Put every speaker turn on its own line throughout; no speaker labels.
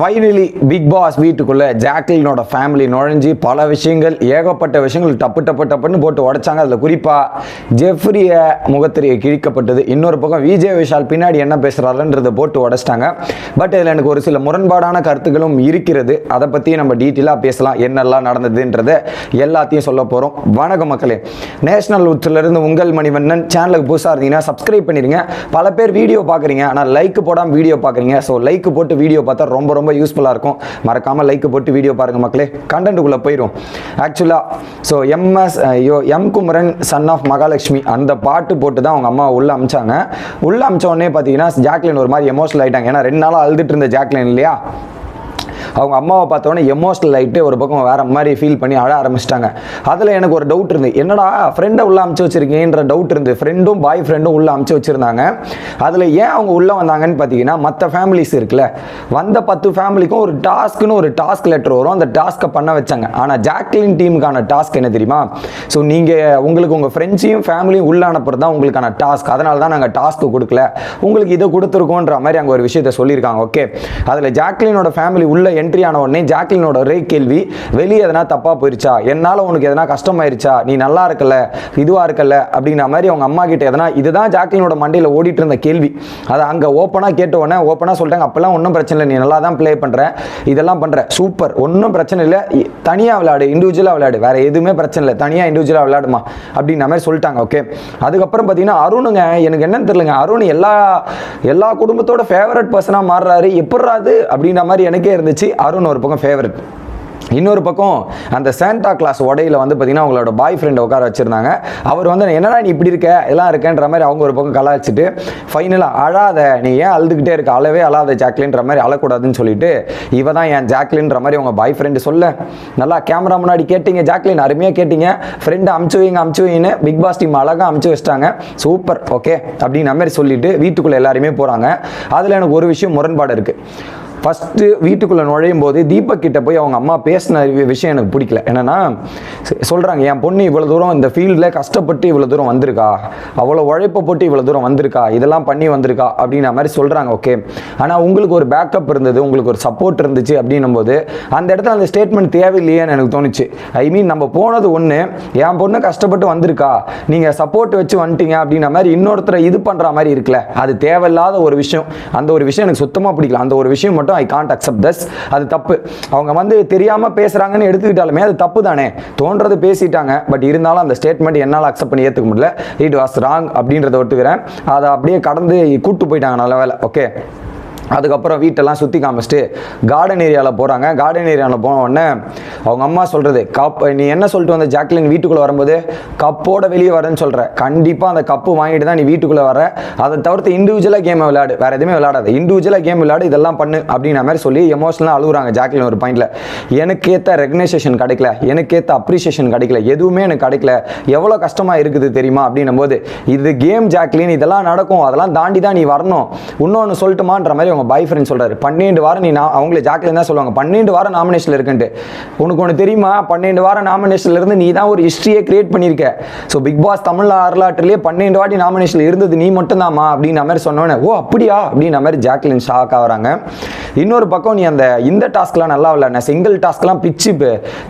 Finally big pass வீட்டுக்குள்ளே ஜாக்லினோட family நுழைஞ்சு பல விஷயங்கள் ஏகப்பட்ட விஷயங்கள் டப்பு டப்பு டப்புன்னு போட்டு உடைச்சாங்க. அதில் குறிப்பாக ஜெஃப்ரிய முகத்திரியை கிழிக்கப்பட்டது. இன்னொரு பக்கம் விஜய் விஷால் பின்னாடி என்ன பேசுகிறாருன்றதை போட்டு உடைச்சிட்டாங்க. பட் இதில் எனக்கு ஒரு சில முரண்பாடான கருத்துக்களும் இருக்கிறது. அதை பற்றி நம்ம டீட்டெயிலாக பேசலாம். என்னெல்லாம் நடந்ததுன்றதை எல்லாத்தையும் சொல்ல போகிறோம் வணக்கம் மக்களே. நேஷனல் உச்சிலிருந்து உங்கள் மணிவண்ணன். சேனலுக்கு புதுசாக இருந்தீங்கன்னா சப்ஸ்கிரைப் பண்ணிடுங்க பல பேர் வீடியோ பார்க்குறீங்க ஆனால் லைக் போடாமல் வீடியோ பார்க்குறீங்க ஸோ லைக் போட்டு வீடியோ பார்த்தா ரொம்ப ரொம்ப யூஸ்ஃபுல்லாக இருக்கும். மறக்காமல் லைக் போட்டு வீடியோ பாருங்கள் மக்களே. கண்டென்ட்டுக்குள்ளே போயிடும் ஆக்சுவலாக ஸோ எம்எஸ் ஐயோ M Kumaran son of Mahalakshmi அந்த பாட்டு போட்டு தான் அவங்க அம்மா உள்ளே அமிச்சாங்க. உள்ளே அமிச்ச உடனே பார்த்தீங்கன்னா ஜாக்லின் ஒரு மாதிரி எமோஷனல் ஆகிட்டாங்க ஏன்னா ரெண்டு நாளாக அழுதுட்டு இருந்த ஜாக்லின் இல்லையா? அவங்க அம்மாவை பார்த்தோன்னே எமோஷனல் ஆகிட்டு ஒரு பக்கம் வேறு மாதிரி ஃபீல் பண்ணி அழ ஆரம்பிச்சிட்டாங்க. அதில் எனக்கு ஒரு டவுட் இருந்து என்னடா ஃப்ரெண்டை உள்ளே அமுச்சு வச்சுருக்கேன்ற டவுட் இருந்து ஃப்ரெண்டும் பாய் ஃப்ரெண்டும் உள்ளே அமுச்சு வச்சுருந்தாங்க. அதில் ஏன் அவங்க உள்ளே வந்தாங்கன்னு பார்த்தீங்கன்னா மற்ற ஃபேமிலிஸ் இருக்குல்ல வந்த பத்து ஃபேமிலிக்கும் ஒரு டாஸ்க்குன்னு ஒரு டாஸ்க் லெட்டர் வரும். அந்த டாஸ்க்கை பண்ண வச்சாங்க. ஆனால் ஜாக்லின் டீமுக்கான டாஸ்க் என்ன தெரியுமா? ஸோ நீங்கள் உங்களுக்கு உங்கள் ஃப்ரெண்ட்ஸையும் ஃபேமிலியும் உள்ள அனுப்புறது தான் உங்களுக்கான டாஸ்க் அதனால தான் நாங்கள் டாஸ்க்கு கொடுக்கல. உங்களுக்கு இதை கொடுத்துருக்கோன்ற மாதிரி அங்கே ஒரு விஷயத்த சொல்லியிருக்காங்க. ஓகே அதில் ஜாக்லினோட ஃபேமிலி உள்ள என்ட்ரி ஆன உடனே ஜாக்லினோட ஒரே கேள்வி வெளியே எதனா தப்பாக போயிருச்சா? என்னால் உனக்கு எதனா கஷ்டமாயிருச்சா? நீ நல்லா இருக்கல இதுவாக இருக்கல? அப்படிங்கிற மாதிரி அவங்க அம்மா கிட்ட எதனா இதுதான் ஜாக்லினோட மண்டையில் ஓடிட்டு இருந்த கேள்வி. அதை அங்கே ஓப்பனாக கேட்ட உடனே ஓப்பனாக சொல்லிட்டாங்க அப்போல்லாம் ஒன்றும் பிரச்சனை இல்லை நீ நல்லா தான் ப்ளே பண்ணுற இதெல்லாம் பண்ணுற சூப்பர் ஒன்றும் பிரச்சனை இல்லை தனியாக விளையாடு இண்டிவிஜுவலாக விளையாடு வேறு எதுவுமே பிரச்சனை இல்லை தனியாக இண்டிவிஜுவலாக விளையாடுமா? அப்படின்ற மாதிரி சொல்லிட்டாங்க ஓகே அதுக்கப்புறம் பார்த்தீங்கன்னா அருணுங்க எனக்கு என்னன்னு தெரியலங்க அருண் எல்லா எல்லா குடும்பத்தோட ஃபேவரட் பர்சனாக மாறுறாரு எப்பட்றாது அப்படின்ற மாதிரி எனக்கே இருந்துச்சு. அருண் ஒரு பக்கம் ஃபேவரட் இன்னொரு பக்கம் அந்த சாண்டா கிளாஸ் உடையில வந்து பார்த்தீங்கன்னா அவங்களோட பாய் ஃப்ரெண்டை உட்கார வச்சிருந்தாங்க. அவர் வந்து என்னடா நீ இப்படி இருக்க? எல்லாம் இருக்கேன்ற மாதிரி அவங்க ஒரு பக்கம் கலாய்ச்சிட்டு ஃபைனலாக அழாத. நீ ஏன் அழுதுகிட்டே இருக்க? அழவே அழாத ஜாக்லின்ற மாதிரி அழக்கூடாதுன்னு சொல்லிட்டு இவ தான் என் ஜாக்லின்ற மாதிரி அவங்க பாய் ஃப்ரெண்டு சொல்ல. நல்லா கேமரா முன்னாடி கேட்டீங்க ஜாக்லின். அருமையாக கேட்டீங்க. ஃப்ரெண்டு அமுச்சு வைங்க அமுச்சு வைங்கன்னு பிக் பாஸ் டீம் அழகாக அமுச்சு வச்சிட்டாங்க. சூப்பர் ஓகே அப்படின்ற மாதிரி சொல்லிட்டு வீட்டுக்குள்ளே எல்லாருமே போகிறாங்க அதில் எனக்கு ஒரு விஷயம் முரண்பாடு இருக்குது ஃபஸ்ட்டு வீட்டுக்குள்ளே நுழையும் போது தீபக் கிட்ட போய் அவங்க அம்மா பேசின விஷயம் எனக்கு பிடிக்கல. என்னன்னா சொல்கிறாங்க என் பொண்ணு இவ்வளோ தூரம் இந்த ஃபீல்டில் கஷ்டப்பட்டு இவ்வளோ தூரம் வந்திருக்கா? அவ்வளோ உழைப்பை போட்டு இவ்வளோ தூரம் வந்திருக்கா? இதெல்லாம் பண்ணி வந்திருக்கா? அப்படின்ற மாதிரி சொல்கிறாங்க ஓகே ஆனால் உங்களுக்கு ஒரு பேக்கப் இருந்தது உங்களுக்கு ஒரு சப்போர்ட் இருந்துச்சு அப்படின்னும் போது அந்த இடத்துல அந்த ஸ்டேட்மெண்ட் தேவையில்லையேன்னு எனக்கு தோணுச்சு. ஐ மீன் நம்ம போனது ஒன்று என் பொண்ணு கஷ்டப்பட்டு வந்திருக்கா? நீங்கள் சப்போர்ட் வச்சு வந்துட்டீங்க அப்படின்ற மாதிரி இன்னொருத்தரை இது பண்ணுற மாதிரி இருக்குல்ல அது தேவையில்லாத ஒரு விஷயம். அந்த ஒரு விஷயம் எனக்கு சுத்தமாக பிடிக்கல. அந்த ஒரு விஷயம் மட்டும் ஐ கான்ட் அக்செப்ட் தஸ் அது தப்பு. அவங்க வந்து தெரியாமல் பேசுகிறாங்கன்னு எடுத்துக்கிட்டாலுமே அது தப்பு தானே? பண்ணுறது பேசிட்டாங்க. பட் இருந்தாலும் அந்த ஸ்டேட்மெண்ட் என்னால் அக்செப்ட் பண்ணி ஏற்றுக்க முடியல. இட் வாஸ் ராங் அப்படின்றத ஒத்துக்கிறேன். அதை அப்படியே கடந்து கூட்டு போயிட்டாங்க நல்ல வேலை ஓகே அதுக்கப்புறம் வீட்டெல்லாம் சுற்றி காமிச்சிட்டு கார்டன் ஏரியாவில் போகிறாங்க கார்டன் ஏரியாவில் போன உடனே அவங்க அம்மா சொல்கிறது கப் நீ என்ன சொல்லிட்டு வந்த ஜாக்லின் வீட்டுக்குள்ளே வரும்போது கப்போட வெளியே வரேன்னு சொல்கிற கண்டிப்பாக அந்த கப்பு வாங்கிட்டு தான் நீ வீட்டுக்குள்ளே வர. அதை தவிர்த்து இண்டிவிஜுவலாக கேமை விளையாடு. வேறு எதுவுமே விளையாடாது. இண்டிவிஜுவலாக கேம் விளையாடு இதெல்லாம் பண்ணு. அப்படின்ற மாதிரி சொல்லி எமோஷனலாக அழுகுறாங்க ஜாக்லின் ஒரு பாயிண்டில் எனக்கு ஏற்ற ரெகனைசேஷன் கிடைக்கல. எனக்கு ஏற்ற அப்ரிசியேஷன் கிடைக்கல. எதுவுமே எனக்கு கிடைக்கல. எவ்வளோ கஷ்டமாக இருக்குது தெரியுமா? அப்படின்னும் போது இது கேம் ஜாக்லின். இதெல்லாம் நடக்கும். அதெல்லாம் தாண்டி தான் நீ வரணும். இன்னொன்று சொல்லட்டுமான்ற மாதிரி அவங்க பாய் ஃப்ரெண்ட் சொல்கிறாரு பன்னெண்டு வாரம் நீ நான் அவங்களே ஜாக்லின் தான் சொல்லுவாங்க. பன்னெண்டு வாரம் நாமினேஷனில் இருக்குன்ட்டு. உனக்கு ஒன்று தெரியுமா? பன்னெண்டு வாரம் நாமினேஷனில் இருந்து நீ தான் ஒரு ஹிஸ்ட்ரியை கிரியேட் பண்ணியிருக்க ஸோ பிக் பாஸ் தமிழ் வரலாற்றுலேயே பன்னெண்டு வாட்டி நாமினேஷனில் இருந்தது நீ மட்டும்தாம்மா அப்படின்ற மாதிரி சொன்னோன்னே ஓ அப்படியா? அப்படின்ற மாதிரி ஜாக்லின் ஷாக் ஆகுறாங்க. இன்னொரு பக்கம் நீ அந்த இந்த டாஸ்க்லாம் நல்லா விளையாடின. சிங்கிள் டாஸ்க்லாம் பிச்சு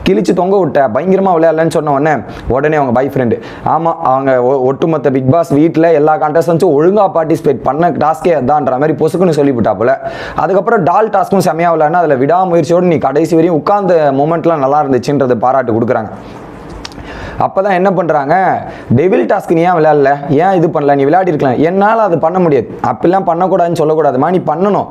கிழிச்சு தொங்க விட்ட பயங்கரமாக விளையாடலன்னு சொன்ன உடனே உடனே அவங்க பாய் ஃப்ரெண்டு ஆமாம் அவங்க ஒ- ஒட்டுமொத்த பிக் பாஸ் வீட்டில் எல்லா கான்டெஸ்டன்ஸும் ஒழுங்காக பார்ட்டிசிபேட் பண்ண டாஸ்கே அதான்ற மாதிரி பொசுக்குன்னு போல. அதுக்கப்புறம் டால் டாஸ்க்கும் செம்மையாக விளையாடினா அதில் விடாமுயற்சியோடு நீ கடைசி வரையும் உட்கார்ந்த மூமெண்ட்லாம் நல்லா இருந்துச்சுன்றது பாராட்டு கொடுக்குறாங்க. அப்போ தான் என்ன பண்ணுறாங்க டெவில் டாஸ்க் நீ ஏன் விளையாடல? ஏன் இது பண்ணல? நீ விளையாடி இருக்கலாம். என்னால் அது பண்ண முடியாது. அப்படிலாம் பண்ணக்கூடாதுன்னு சொல்லக்கூடாதுமா? நீ பண்ணணும்.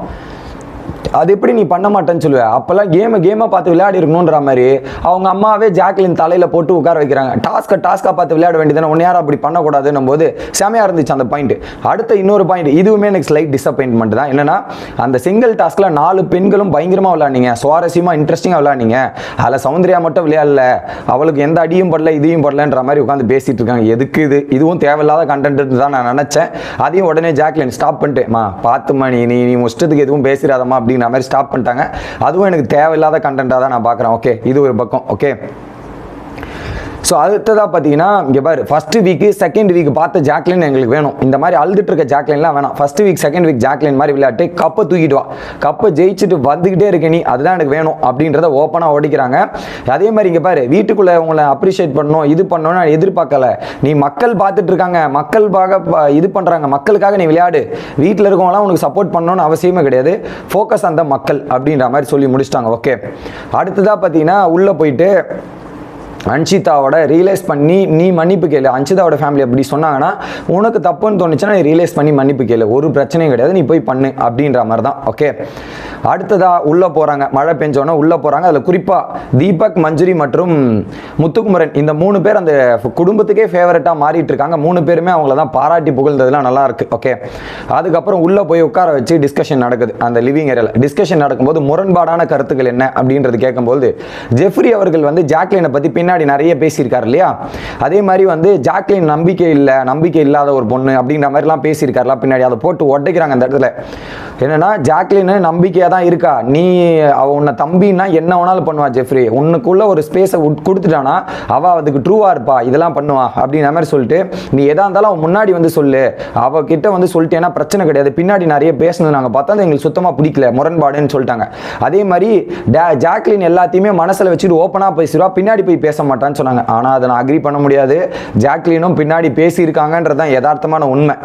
அது எப்படி நீ பண்ண மாட்டேன்னு சொல்லுவ? அப்போல்லாம் கேமை கேமாக பார்த்து விளையாடி இருக்கணுன்ற மாதிரி அவங்க அம்மாவே ஜாக்லின் தலையில் போட்டு உட்கார வைக்கிறாங்க. டாஸ்க்கை டாஸ்க்காக பார்த்து விளையாட வேண்டியதானே ஒன்று யாரும் அப்படி பண்ணக்கூடாதுன்னும் போது செமையாக இருந்துச்சு அந்த பாயிண்ட் அடுத்த இன்னொரு பாயிண்ட் இதுவுமே எனக்கு ஸ்லைட் டிசப்பாயின்மெண்ட் தான். என்னன்னா அந்த சிங்கிள் டாஸ்கில் நாலு பெண்களும் பயங்கரமாக விளையாடினீங்க. சுவாரஸ்யமாக இன்ட்ரெஸ்டிங்காக விளையாடினீங்க. அதில் சௌந்தர்யா மட்டும் விளையாடல. அவளுக்கு எந்த அடியும் படல இதையும் படலன்ற மாதிரி உட்காந்து பேசிகிட்டு இருக்காங்க. எதுக்கு இது? இதுவும் தேவையில்லாத கண்டென்ட் தான் நான் நினச்சேன். அதையும் உடனே ஜாக்லின் ஸ்டாப் பண்ணிட்டு மா பார்த்துமா நீ நீ நீ இஷ்டத்துக்கு எதுவும் பேசிடாதம்மா அப்படிங்கிற மாதிரி ஸ்டாப் பண்ணிட்டாங்க. அதுவும் எனக்கு தேவையில்லாத கண்டென்ட்டாக தான் நான் பார்க்குறேன். ஓகே இது ஒரு பக்கம். ஓகே ஸோ அடுத்ததாக பார்த்தீங்கன்னா இங்கே பாரு ஃபர்ஸ்ட் வீக்கு செகண்ட் வீக் பார்த்த ஜாக்லின் எங்களுக்கு வேணும். இந்த மாதிரி அழுதுட்டு இருக்க ஜாக்லின்லாம் வேணாம். First week second week Jacqueline மாதிரி விளையாட்டு கப்பை தூக்கிட்டு வா. கப்பை ஜெயிச்சுட்டு வந்துக்கிட்டே இருக்க நீ அதுதான் எனக்கு வேணும் அப்படின்றத ஓப்பனாக ஓடிக்கிறாங்க. அதே மாதிரி இங்கே பாரு வீட்டுக்குள்ளே உங்களை அப்ரிஷியேட் பண்ணணும் இது பண்ணணும்னு நான் எதிர்பார்க்கல. நீ மக்கள் பார்த்துட்டு இருக்காங்க. மக்கள் இது பண்ணுறாங்க மக்களுக்காக நீ விளையாடு. வீட்டில் இருக்கவங்களாம் உனக்கு சப்போர்ட் பண்ணணும்னு அவசியமே கிடையாது. ஃபோக்கஸ் அந்த மக்கள் அப்படின்ற மாதிரி சொல்லி முடிச்சிட்டாங்க. ஓகே அடுத்ததாக பார்த்தீங்கன்னா உள்ளே போயிட்டு அன்ஷிதாவோட ரியலைஸ் பண்ணி நீ மன்னிப்பு கேளு. அன்ஷிதாவோட ஃபேமிலி அப்படி சொன்னாங்கன்னா உனக்கு தப்புன்னு தோணுச்சுன்னா நீ ரியலைஸ் பண்ணி மன்னிப்பு கேளு. ஒரு பிரச்சனையும் கிடையாது. நீ போய் பண்ணு அப்படின்ற மாதிரி தான். ஓகே அடுத்ததாக உள்ளே போகிறாங்க மழை பெஞ்சோன்னே உள்ளே போகிறாங்க அதில் குறிப்பாக தீபக் மஞ்சுரி மற்றும் முத்துக்குமரன். இந்த மூணு பேர் அந்த குடும்பத்துக்கே ஃபேவரட்டாக மாறிட்டு இருக்காங்க. மூணு பேருமே அவங்கள தான் பாராட்டி புகழ்ந்ததுலாம் நல்லா இருக்கு. ஓகே அதுக்கப்புறம் உள்ளே போய் உட்கார வச்சு டிஸ்கஷன் நடக்குது அந்த லிவிங் ஏரியாவில் டிஸ்கஷன் நடக்கும்போது முரண்பாடான கருத்துக்கள் என்ன அப்படின்றது கேட்கும்போது ஜெஃப்ரி அவர்கள் வந்து ஜாக்லினை பற்றி பின்னாடி நிறைய பேசியிருக்காரு இல்லையா? அதே மாதிரி வந்து ஜாக்லின் நம்பிக்கை இல்லை நம்பிக்கை இல்லாத ஒரு பொண்ணு அப்படின்ற மாதிரிலாம் பேசியிருக்காருலாம் பின்னாடி அதை போட்டு உடைக்கிறாங்க அந்த இடத்துல. என்னன்னா ஜாக்லின் நம்பிக்கையாக தான் இருக்கா? நீ அவ உன்னை தம்பின்னா என்ன வேணாலும் பண்ணுவா ஜெஃப்ரி. உனக்குள்ள ஒரு ஸ்பேஸை கொடுத்துட்டானா அவ அதுக்கு ட்ரூவாக இருப்பா இதெல்லாம் பண்ணுவா அப்படின்ற மாதிரி சொல்லிட்டு நீ எதா இருந்தாலும் அவன் முன்னாடி வந்து சொல்லு. அவ கிட்ட வந்து சொல்லிட்டேன்னா பிரச்சனை கிடையாது. பின்னாடி நிறைய பேசணும் நாங்கள் பார்த்தா அது எங்களுக்கு சுத்தமாக பிடிக்கல முரண்பாடுன்னு சொல்லிட்டாங்க. அதே மாதிரி ஜாக்லின் எல்லாத்தையுமே மனசில் வச்சுட்டு ஓப்பனாக பேசிடுவா பின்னாடி போய் பேச மாட்டான்னு சொன்னாங்க. ஆனால் அதை நான் அக்ரி பண்ண முடியாது. ஜாக்லினும் பின்னாடி பேசியிருக்காங்கன்றது தான் யதார்த்தமான உண்மை.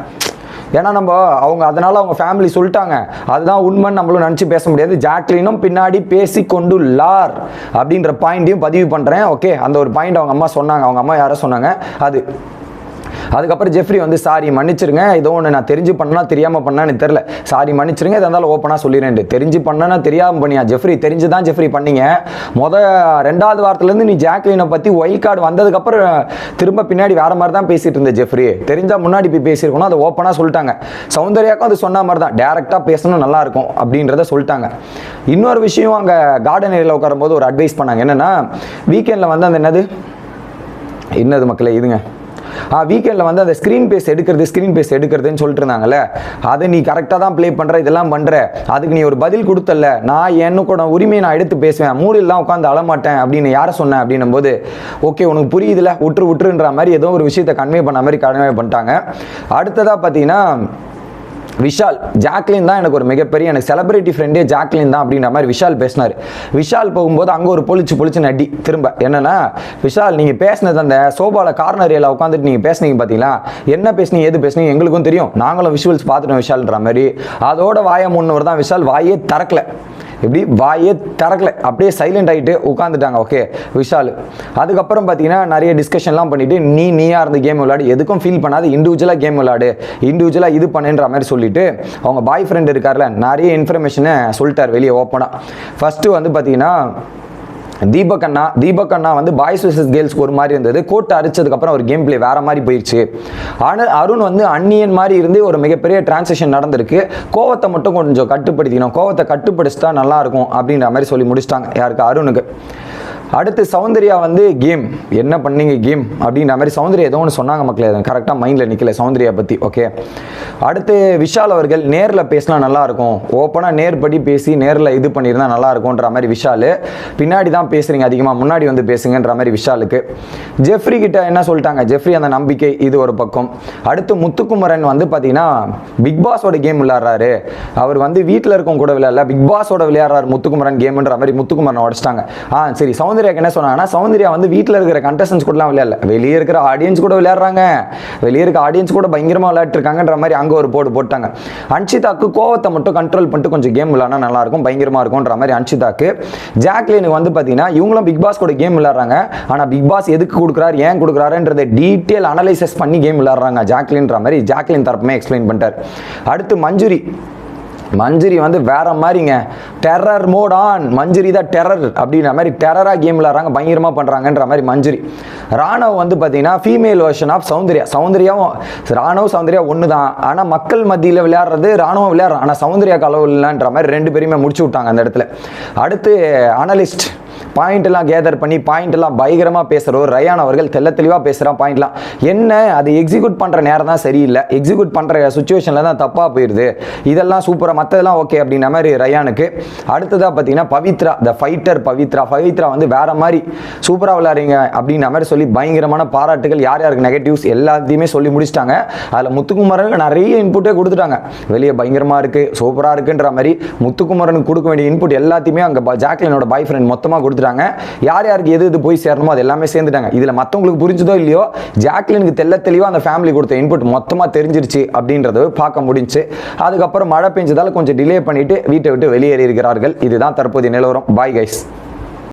ஏன்னா நம்ம அவங்க அதனால அவங்க ஃபேமிலி சொல்லிட்டாங்க. அதுதான் உண்மைன்னு நம்மளும் நினச்சி பேச முடியாது. ஜாக்லினும் பின்னாடி பேசி கொண்டுள்ளார் அப்படின்ற பாயிண்ட்டையும் பதிவு பண்ணுறேன் ஓகே அந்த ஒரு பாயிண்ட் அவங்க அம்மா சொன்னாங்க. அவங்க அம்மா யாரோ சொன்னாங்க. அது அதுக்கப்புறம் ஜெஃப்ரி வந்து சாரி மன்னிச்சிருங்க. ஏதோ ஒன்று நான் தெரிஞ்சு பண்ணா தெரியாமல் பண்ணான்னு தெரில சாரி மன்னிச்சிருங்க. இதை இருந்தாலும் ஓப்பனாக சொல்லிடுறேன் தெரிஞ்சு பண்ணனா தெரியாமல் பண்ணியா? ஜெஃப்ரி தெரிஞ்சு தான் ஜெஃப்ரி பண்ணீங்க. முத ரெண்டாவது வாரத்துலேருந்து நீ ஜாக்லினை பற்றி ஒயிட் கார்டு வந்ததுக்கப்புறம் திரும்ப பின்னாடி வேற மாதிரி தான் பேசிட்டு இருந்த ஜெஃப்ரி. தெரிஞ்சால் முன்னாடி போய் பேசியிருக்கணும். அதை ஓப்பனாக சொல்லிட்டாங்க. சௌந்தர்யாக்கும் அது சொன்ன மாதிரி தான். டேரெக்டாக பேசணும் நல்லாயிருக்கும் அப்படின்றத சொல்லிட்டாங்க. இன்னொரு விஷயம் அங்கே கார்டன் ஏரியாவில் உட்காரும்போது ஒரு அட்வைஸ் பண்ணாங்க. என்னன்னா வீக்கெண்டில் வந்து அந்த என்னது? என்னது மக்களே இதுங்க? வீக்கெண்டில் வந்து அந்த ஸ்க்ரீன் பேஸ் எடுக்கிறது ஸ்க்ரீன் பேஸ் எடுக்கிறதுன்னு சொல்லிட்டு இருந்தாங்கல்ல அதை நீ கரெக்டாக தான் ப்ளே பண்ணுற இதெல்லாம் பண்ணுற அதுக்கு நீ ஒரு பதில் கொடுத்தல நான் என்னோட உரிமையை நான் எடுத்து பேசுவேன். மூடிலாம் உட்காந்து அழமாட்டேன் அப்படின்னு யாரை சொன்னேன் அப்படின்னும் போது ஓகே உனக்கு புரியுதுல உற்று உற்றுன்ற மாதிரி ஏதோ ஒரு விஷயத்தை கன்வே பண்ண மாதிரி கன்வே பண்ணிட்டாங்க. அடுத்ததாக பார்த்தீங்கன்னா விஷால் ஜாக்லின் தான் எனக்கு ஒரு மிகப்பெரிய எனக்கு செலிபிரிட்டி ஃப்ரெண்டே ஜாக்லின் தான் அப்படின்ற மாதிரி விஷால் பேசினார். விஷால் போகும்போது அங்கே ஒரு பொழிச்சு பொழிச்சு நடி திரும்ப. என்னன்னா விஷால் நீங்கள் பேசினது அந்த சோபால கார்னர் ஏரியாவில் உட்காந்துட்டு நீங்கள் பேசுனீங்க பார்த்தீங்களா என்ன பேசுனீங்க எது பேசுனீங்க எங்களுக்கும் தெரியும். நாங்களும் விஷுவல்ஸ் பார்த்துட்டோம் விஷால்ன்ற மாதிரி. அதோட வாயை முன்னவர் தான் விஷால் வாயே திறக்கல. இப்படி வாயே திறக்கல. அப்படியே சைலண்ட் ஆகிட்டு உட்காந்துட்டாங்க ஓகே விஷால். அதுக்கப்புறம் பார்த்தீங்கன்னா நிறைய டிஸ்கஷன்லாம் பண்ணிவிட்டு நீ நீயா இருந்த கேம் விளையாடு. எதுக்கும் ஃபீல் பண்ணாது. இண்டிவிஜுவலாக கேம் விளையாடு. இண்டிவிஜுவலாக இது பண்ணுன்ற மாதிரி சொல்லிட்டு அவங்க பாய் ஃப்ரெண்ட் இருக்கார்ல நிறைய இன்ஃபர்மேஷனை சொல்லிட்டார் வெளியே ஓப்பனாக ஃபஸ்ட்டு வந்து பார்த்தீங்கன்னா தீபக் அண்ணா தீபக் அண்ணா வந்து பாய்ஸ் vs கேர்ள்ஸ்க்கு ஒரு மாதிரி இருந்தது. கோட்டை அரிச்சதுக்கப்புறம் ஒரு கேம் பிளே வேற மாதிரி போயிடுச்சு ஆனால் அருண் வந்து அன்னியன் மாதிரி இருந்து ஒரு மிகப்பெரிய டிரான்சேக்ஷன் நடந்திருக்கு. கோவத்தை மட்டும் கொஞ்சம் கட்டுப்படுத்திக்கணும். கோவத்தை கட்டுப்படுத்திட்டா நல்லா இருக்கும் அப்படின்ற மாதிரி சொல்லி முடிச்சிட்டாங்க யாருக்கு? அருணுக்கு. அடுத்து சௌந்தர்யா வந்து கேம் என்ன பண்ணீங்க கேம் அப்படின்ற மாதிரி சௌந்தர்யா ஏதோ ஒன்று சொன்னாங்க மக்களே. கரெக்டாக மைண்டில் நிற்கல சௌந்தர்யா பற்றி ஓகே அடுத்து விஷால் அவர்கள் நேரில் பேசினா நல்லாயிருக்கும் ஓப்பனாக நேர்படி பேசி நேரில் இது பண்ணியிருந்தால் நல்லா இருக்கும்ன்ற மாதிரி விஷால். பின்னாடி தான் பேசுகிறீங்க அதிகமாக முன்னாடி வந்து பேசுங்கன்ற மாதிரி விஷாலுக்கு. ஜெஃப்ரி கிட்ட என்ன சொல்லிட்டாங்க? ஜெஃப்ரி அந்த நம்பிக்கை இது ஒரு பக்கம். அடுத்து முத்துக்குமரன் வந்து பார்த்தீங்கன்னா பிக் பாஸோட கேம் விளையாடுறாரு. அவர் வந்து வீட்டில் இருக்கவங்க கூட விளையாடல பிக் பாஸோட விளையாடுறாரு முத்துக்குமரன் கேம்ன்ற மாதிரி முத்துக்குமரன் உடச்சிட்டாங்க. ஆ சரி சௌந்தர்யாக்கு என்ன சொன்னாங்கன்னா சௌந்தர்யா வந்து வீட்டில் இருக்கிற கண்டஸ்டன்ஸ் கூடலாம் விளையாடல. வெளியே இருக்கிற ஆடியன்ஸ் கூட விளையாடுறாங்க. வெளியே இருக்க ஆடியன்ஸ் கூட பயங்கரமாக விளையாட்டுருக்காங்கன்ற மாதிரி அங்கே ஒரு போர்டு போட்டாங்க. அன்ஷிதாக்கு கோவத்தை மட்டும் கண்ட்ரோல் பண்ணிட்டு கொஞ்சம் கேம் விளையாடினா நல்லா இருக்கும் பயங்கரமாக இருக்கும்ன்ற மாதிரி அன்ஷிதாக்கு. ஜாக்லினுக்கு வந்து பார்த்தீங்கன்னா இவங்களும் பிக் பாஸ் கூட கேம் விளையாடுறாங்க. ஆனால் பிக் பாஸ் எதுக்கு கொடுக்குறாரு ஏன் கொடுக்குறாருன்றதை டீட்டெயில் அனலைசஸ் பண்ணி கேம் விளையாடுறாங்க ஜாக்லின்ற மாதிரி. ஜாக்லின் தரப்புமே எக்ஸ்பிளைன் பண்ணிட்டார். அடுத்து மஞ்சுரி. மஞ்சுரி வந்து வேற மாதிரிங்க. டெரர் மோட் ஆன் மஞ்சுரி தான் டெரர் அப்படின்ற மாதிரி டெரராக கேம் விளாட்றாங்க பயங்கரமாக பண்ணுறாங்கன்ற மாதிரி மஞ்சுரி. ராணவ் வந்து பார்த்தீங்கன்னா ஃபீமேல் வெர்ஷன் ஆஃப் சௌந்தர்யா. சௌந்தர்யாவும் ராணவ் சௌந்தர்யா ஒன்று தான் ஆனால் மக்கள் மத்தியில் விளையாடுறது ராணுவம் விளையாடுறான். ஆனால் சௌந்தர்யா கலவு இல்லைன்ற மாதிரி ரெண்டு பேருமே முடிச்சு விட்டாங்க அந்த இடத்துல. அடுத்து அனலிஸ்ட் பாயிண்ட்லாம் கேதர் பண்ணி பாயிண்ட்லாம் பயங்கரமாக பேசுகிறோம் ரயான் அவர்கள் தெள்ள தெளிவாக பேசுகிறான் பாயிண்ட்லாம் என்ன? அது எக்ஸிக்யூட் பண்ணுற நேரம் தான் சரியில்லை. எக்ஸிக்யூட் பண்ணுற சுச்சுவேஷனில் தான் தப்பாக போயிடுது இதெல்லாம் சூப்பராக மற்றதெல்லாம் ஓகே அப்படின்ன மாதிரி ரயானுக்கு. அடுத்ததாக பார்த்தீங்கன்னா பவித்ரா த ஃபைட்டர் பவித்ரா. பவித்ரா வந்து வேறு மாதிரி சூப்பராக விளையாடுறீங்க அப்படின்ற மாதிரி சொல்லி பயங்கரமான பாராட்டுகள் யார் யாருக்கு நெகட்டிவ்ஸ் எல்லாத்தையுமே சொல்லி முடிச்சிட்டாங்க. அதில் முத்துக்குமரனுக்கு நிறைய இன்புட்டே கொடுத்துட்டாங்க. வெளியே பயங்கரமாக இருக்குது சூப்பராக இருக்குன்ற மாதிரி முத்துக்குமரனுக்கு கொடுக்க வேண்டிய இன்புட் எல்லாத்தையுமே அங்கே ஜாக்லினோட பாய் ஃப்ரெண்ட் மொத்தமாக கொடுத்துட்டாங்க. யார் யாருக்கு எது எது போய் சேரணுமோ அது எல்லாமே சேர்ந்துட்டாங்க. இதில் மற்றவங்களுக்கு புரிஞ்சுதோ இல்லையோ ஜாக்லினுக்கு தெல்ல தெளிவாக அந்த ஃபேமிலி கொடுத்த இன்புட் மொத்தமாக தெரிஞ்சிருச்சு அப்படின்றத பார்க்க முடிஞ்சுச்சு அதுக்கப்புறம் மழை பெஞ்சதால கொஞ்சம் டிலே பண்ணிட்டு வீட்டை விட்டு வெளியேறி இருக்கிறார்கள் இதுதான் தற்போதைய நிலவரம். Bye guys